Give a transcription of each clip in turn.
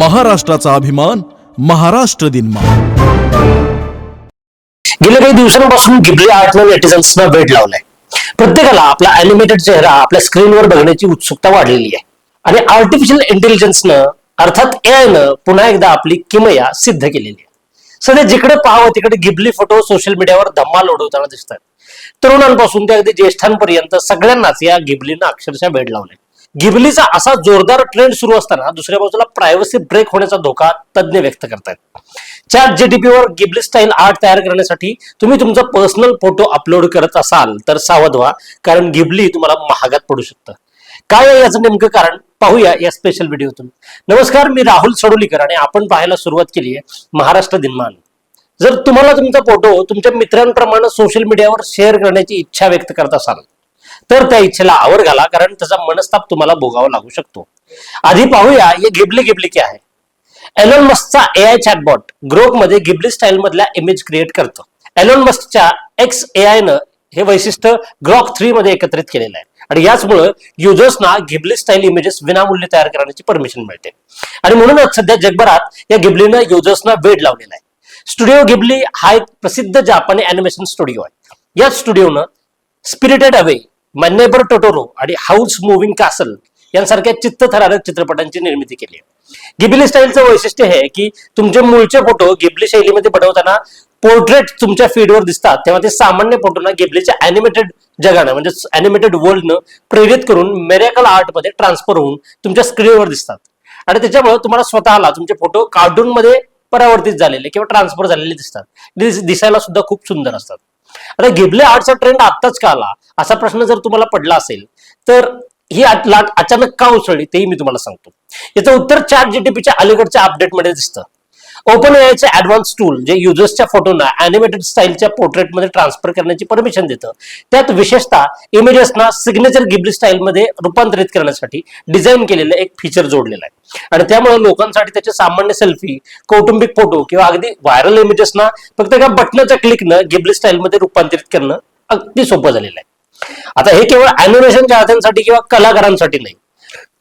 महाराष्ट्राचा अभिमान महाराष्ट्र दिन गेल्या काही दिवसांपासून गिबली आर्ट नेटिझन्सना वेळ लावलाय. प्रत्येकाला आपला अॅनिमेटेड चेहरा आपल्या स्क्रीनवर बघण्याची उत्सुकता वाढलेली आहे. आणि आर्टिफिशियल इंटेलिजन्सनं अर्थात एआयनं न पुन्हा एकदा आपली किमया सिद्ध केलेली आहे. सध्या जिकडे पाहावं तिकडे गिबली फोटो सोशल मीडियावर धम्माल उडवताना दिसतात. तरुणांपासून ते अगदी ज्येष्ठांपर्यंत सगळ्यांनाच या गिबलीनं अक्षरशः वेळ लावलाय. गिबलीचा असा जोरदार ट्रेंड सुरू असताना दुसऱ्या बाजूला प्रायव्हसी ब्रेक होण्याचा धोका तज्ज्ञ व्यक्त करतायत. चॅट जीटीपी वर गिबली स्टाईल आर्ट तयार करण्यासाठी तुम्ही तुमचा पर्सनल फोटो अपलोड करत असाल तर सावध व्हा कारण गिबली तुम्हाला महागात पडू शकतं. काय आहे याचं नेमकं कारण? पाहूया या स्पेशल व्हिडिओतून नमस्कार मी राहुल सडोलीकर आणि आपण पाहायला सुरुवात केली आहे महाराष्ट्र दिनमान. जर तुम्हाला तुमचा फोटो तुमच्या मित्रांप्रमाणे सोशल मीडियावर शेअर करण्याची इच्छा व्यक्त करत असाल तर त्या इच्छेला आवर घाला कारण त्याचा मनस्ताप तुम्हाला भोगावा लागू शकतो. आधी पाहूया हे गिबली गिबली की आहे. एलोन मस्कचा एआय चॅटबॉट ग्रोकमध्ये गिबली स्टाईल मधल्या इमेज क्रिएट करतो एलोन मस्कच्या एक्स एआय न हे वैशिष्ट्य ग्रॉक थ्री मध्ये एकत्रित केलेलं आहे. आणि याचमुळे युजर्सना गिबली स्टाईल इमेजेस विनामूल्य तयार करण्याची परमिशन मिळते. आणि म्हणूनच सध्या जगभरात या गिबलीनं युजर्सना वेड लावलेला आहे. स्टुडिओ गिबली हा एक प्रसिद्ध जापानी अॅनिमेशन स्टुडिओ आहे. या स्टुडिओनं spirited away my neighbour Totoro आणि हाऊस मुव्हिंग कासल यांसारख्या चित्तथरारक चित्रपटांची निर्मिती केली आहे. गिबली स्टाईलचं वैशिष्ट्य हे आहे की तुमचे मूळचे फोटो गिबली शैलीमध्ये बनवताना पोर्ट्रेट तुमच्या फीडवर दिसतात. तेव्हा ते सामान्य फोटोना गिबलीच्या अॅनिमेटेड जगानं म्हणजे अॅनिमेटेड वर्ल्डनं प्रेरित करून मेरेकल आर्टमध्ये ट्रान्सफर होऊन तुमच्या स्क्रीनवर दिसतात. आणि त्याच्यामुळे तुम्हाला स्वतःला तुमचे फोटो कार्टून मध्ये परावर्तित झालेले किंवा ट्रान्सफर झालेले दिसतात. दिसायला सुद्धा खूप सुंदर असतात. आता गिबले आर्टचा ट्रेंड आत्ताच का आला? असा प्रश्न जर तुम्हाला पडला असेल तर ही लाट अचानक का उसळली तेही मी तुम्हाला सांगतो. याचं उत्तर चॅट जीटीपीच्या अलीकडच्या अपडेटमध्ये दिसतं. ओपन एआयचं ऍडव्हान्स टूल जे युजर्सच्या फोटोना अॅनिमेटेड स्टाईलच्या पोर्ट्रेटमध्ये ट्रान्सफर करण्याची परमिशन देतं. त्यात विशेषतः इमेजेसना सिग्नेचर गिबली स्टाईलमध्ये रूपांतरित करण्यासाठी डिझाईन केलेलं एक फीचर जोडलेलं आहे. आणि त्यामुळे लोकांसाठी त्याचे सामान्य सेल्फी कौटुंबिक फोटो किंवा अगदी व्हायरल इमेजेसना फक्त एका बटनाच्या क्लिकनं गिबली स्टाईलमध्ये रूपांतरित करणं अगदी सोपं झालेलं आहे. आता हे केवळ अॅनिमेशनच्या चाहत्यांसाठी किंवा कलाकारांसाठी नाही.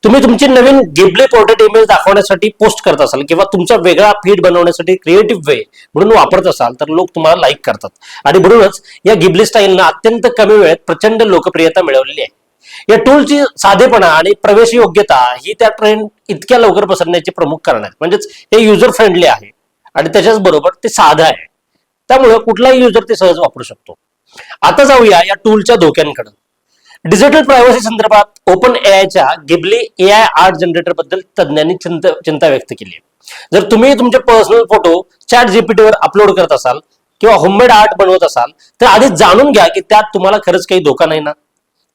तुम्ही तुमची नवीन गिबली पोर्ट्रेट इमेज दाखवण्यासाठी पोस्ट करत असाल किंवा तुमचा वेगळा फीड बनवण्यासाठी क्रिएटिव्ह वे म्हणून वापरत असाल तर लोक तुम्हाला लाईक करतात. आणि म्हणूनच या गिबली स्टाईलनं अत्यंत कमी वेळेत प्रचंड लोकप्रियता मिळवलेली आहे. या टूलची साधेपणा आणि प्रवेश योग्यता ही त्या ट्रेंड इतक्या लवकर पसरण्याचे प्रमुख कारण आहेत. म्हणजेच हे युजर फ्रेंडली आहे आणि त्याच्याच बरोबर ते साधं आहे. त्यामुळे कुठलाही युजर ते सहज वापरू शकतो. आता जाऊया या टूलच्या धोक्यांकडे. डिजिटल प्रायव्हसी संदर्भात ओपन एआयच्या गिबली एआय आर्ट जनरेटरबद्दल तज्ज्ञांनी चिंता चिंता व्यक्त केली जर तुम्ही तुमचे पर्सनल फोटो चॅट जीपीटीवर अपलोड करत असाल किंवा होममेड आर्ट बनवत असाल तर आधी जाणून घ्या की त्यात तुम्हाला खरंच काही धोका नाही ना?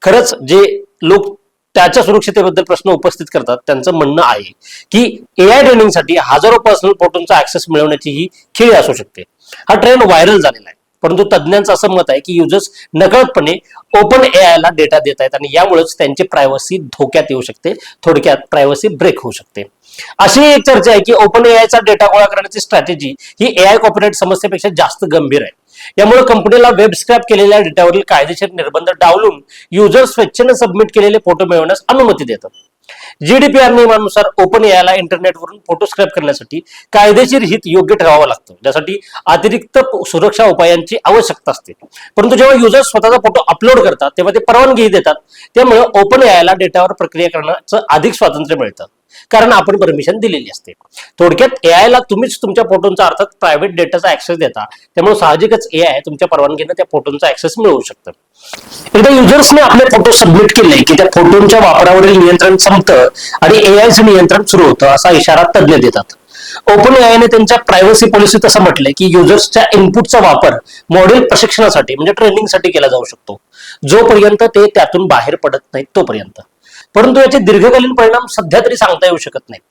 खरंच जे लोक त्याच्या सुरक्षितेबद्दल प्रश्न उपस्थित करतात त्यांचं म्हणणं आहे की एआय ट्रेनिंगसाठी हजारो पर्सनल फोटोंचा ऍक्सेस मिळवण्याची ही खेळी असू शकते. हा ट्रेंड व्हायरल झालेला आहे. परंतु तज्ज्ञांचं असं मत आहे की युजर्स नकळतपणे ओपन एआय ला डेटा देत आहेत आणि यामुळेच त्यांची प्रायव्हसी धोक्यात येऊ शकते थोडक्यात प्रायव्हसी ब्रेक होऊ शकते. अशी एक चर्चा आहे की ओपन एआयचा डेटा गोळा करण्याची स्ट्रॅटेजी ही एआय कॉपरेट समस्येपेक्षा जास्त गंभीर आहे. यामुळे कंपनीला वेब स्क्रॅप केलेल्या डेटावरील कायदेशीर निर्बंध डावलून युजर स्वेच्छेने सबमिट केलेले फोटो मिळवण्यास अनुमती देतात. जीडीपीआर नियमानुसार ओपन यायला इंटरनेटवरून फोटोस्क्रॅप करण्यासाठी कायदेशीर हित योग्य ठेवावं लागतं. ज्यासाठी अतिरिक्त सुरक्षा उपायांची आवश्यकता असते. परंतु जेव्हा युजर स्वतःचा फोटो अपलोड करतात तेव्हा ते परवानगी देतात. त्यामुळे ओपन यायला डेटावर प्रक्रिया करण्याचं अधिक स्वातंत्र्य मिळतं. कारण आपण परमिशन दिलेली असते. थोडक्यात एआय ला तुम्हीच तुमच्या फोटोंचा अर्थात प्रायव्हेट डेटाचा ऍक्सेस देता. त्यामुळे साहजिकच एआय तुमच्या परवानगीनं त्या फोटोंचा ऍक्सेस मिळवू शकतं. एकदा युजर्सने आपले फोटो सबमिट केले की त्या फोटोंच्या वापरावरील नियंत्रण संपतं आणि एआयचं नियंत्रण सुरू होतं असा इशारा तज्ज्ञ देतात. ओपन एआयने त्यांच्या प्रायव्हसी पॉलिसीत असं म्हटलंय की युजर्सच्या इनपुटचा वापर मॉडेल प्रशिक्षणासाठी म्हणजे ट्रेनिंगसाठी केला जाऊ शकतो. जोपर्यंत ते त्यातून बाहेर पडत नाहीत तोपर्यंत. परंतु याचे दीर्घकालीन परिणाम सध्या तरी सांगता येऊ शकत नाहीत.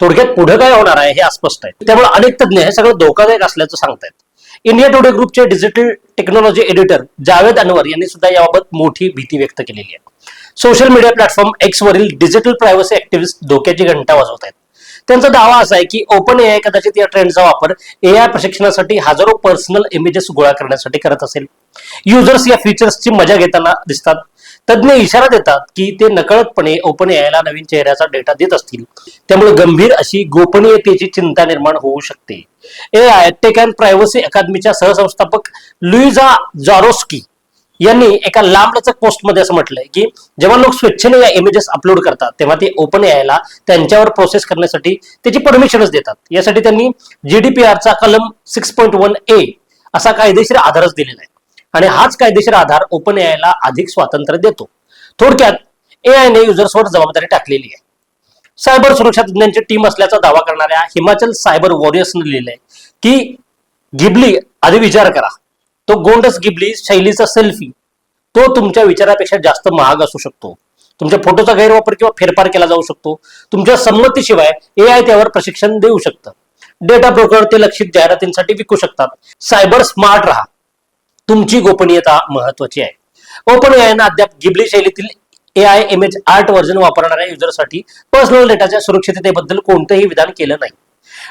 थोडक्यात पुढे काय होणार आहे हे अस्पष्ट आहे. त्यामुळे अनेक तज्ज्ञ हे सगळं धोकादायक असल्याचं सांगतायत. इंडिया टुडे ग्रुपचे digital technology editor Javed Anwar यांनी सुद्धा याबाबत मोठी भीती व्यक्त केलेली आहे. सोशल मीडिया प्लॅटफॉर्म एक्स वरील डिजिटल प्रायव्हसी ऍक्टिव्हिस्ट धोक्याची घंटा वाजवत आहेत त्यांचा दावा असा आहे की ओपन ए आय कदाचित या ट्रेंडचा वापर ए आय प्रशिक्षणासाठी हजारो पर्सनल इमेजेस गोळा करण्यासाठी करत असेल. युजर्स या फीचर्सची मजा घेताना दिसतात. तज्ज्ञ इशारा देतात की ते नकळतपणे ओपन एआयला नवीन चेहऱ्याचा डेटा देत असतील. त्यामुळे गंभीर अशी गोपनीयतेची चिंता निर्माण होऊ शकते. A I tech and privacy अकादमीच्या सहसंस्थापक लुईजा जारोस्की यांनी एका लांबलचक पोस्टमध्ये असं म्हटलंय की जेव्हा लोक स्वेच्छेने या इमेजेस अपलोड करतात तेव्हा ते ओपन यायला त्यांच्यावर प्रोसेस करण्यासाठी त्याची परमिशनच देतात. यासाठी त्यांनी जीडीपीआरचा कलम सिक्स पॉईंट वन ए असा कायदेशीर आधारच दिलेला आहे. आणि हाच कायदेशीर आधार ओपन यायला अधिक स्वातंत्र्य देतो. थोडक्यात ए ने युजर्सवर जबाबदारी टाकलेली आहे. सायबर सुरक्षा तज्ञांची टीम असल्याचा दावा करणाऱ्या हिमाचल सायबर वॉरियर्सने लिहिलंय की गिबली आधी विचार करा. तो गोंडस गिबली शैलीचा सेल्फी तो तुमच्या विचारापेक्षा जास्त महाग असू शकतो. तुमच्या फोटोचा गैरवापर किंवा फेरफार केला जाऊ शकतो. तुमच्या संमतीशिवाय ए आय त्यावर प्रशिक्षण देऊ शकतं. डेटा ब्रोकर ते लक्षित जाहिरातींसाठी विकू शकतात. सायबर स्मार्ट राहा. तुमची गोपनीयता महत्वाची आहे. ओपन एआयनं अद्याप गिबली शैलीतील A I M H art version वापरणाऱ्या युजरसाठी पर्सनल डेटाच्या सुरक्षिततेबद्दल कोणतंही विधान केलं नाही.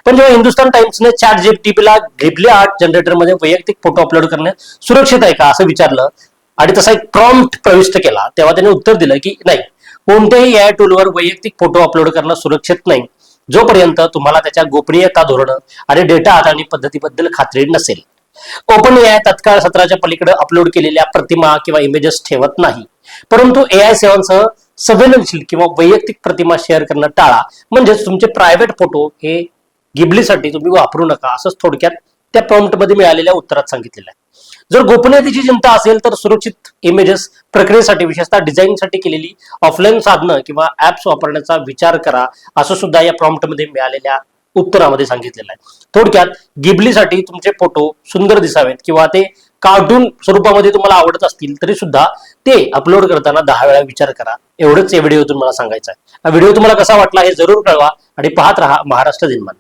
पण जेव्हा हिंदुस्तान टाइम्सने चॅट जीपीटीला गिबली आर्ट जनरेटरमध्ये वैयक्तिक फोटो अपलोड करणे सुरक्षित आहे का असं विचारलं आणि तसा एक प्रॉम्प्ट प्रविष्ट केला तेव्हा त्याने उत्तर दिलं की नाही. कोणत्याही ए आय टूलवर वैयक्तिक फोटो अपलोड करणं सुरक्षित नाही. जोपर्यंत तुम्हाला त्याच्या गोपनीयता धोरण आणि डेटा हाताळणी पद्धतीबद्दल खात्री नसेल. ओपन ए आय तत्काळ सत्राच्या पलीकडे अपलोड केलेल्या प्रतिमा किंवा इमेजेस ठेवत नाही. परंतु ए आय सेवांसह संवेदनशील किंवा वैयक्तिक प्रतिमा शेअर करणं टाळा. म्हणजेच तुमचे प्रायव्हेट फोटो हे गिबलीसाठी तुम्ही वापरू नका असंच थोडक्यात त्या प्रॉम्प्टमध्ये मिळालेल्या उत्तरात सांगितलेलं आहे. जर गोपनीयतेची चिंता असेल तर सुरक्षित इमेजेस प्रक्रियेसाठी विशेषतः डिझाईनसाठी केलेली ऑफलाईन साधनं किंवा ऍप्स वापरण्याचा विचार करा असं सुद्धा या प्रॉम्प्टमध्ये मिळालेल्या उत्तरामध्ये सांगितलेलं आहे. थोडक्यात गिबलीसाठी तुमचे फोटो सुंदर दिसावेत किंवा ते कार्टून स्वरूपामध्ये तुम्हाला आवडत असतील तरी सुद्धा ते अपलोड करताना दहा वेळा विचार करा. एवढंच या व्हिडिओतून मला सांगायचं आहे. हा व्हिडिओ तुम्हाला कसा वाटला हे जरूर कळवा आणि पाहत राहा महाराष्ट्र दिनमान.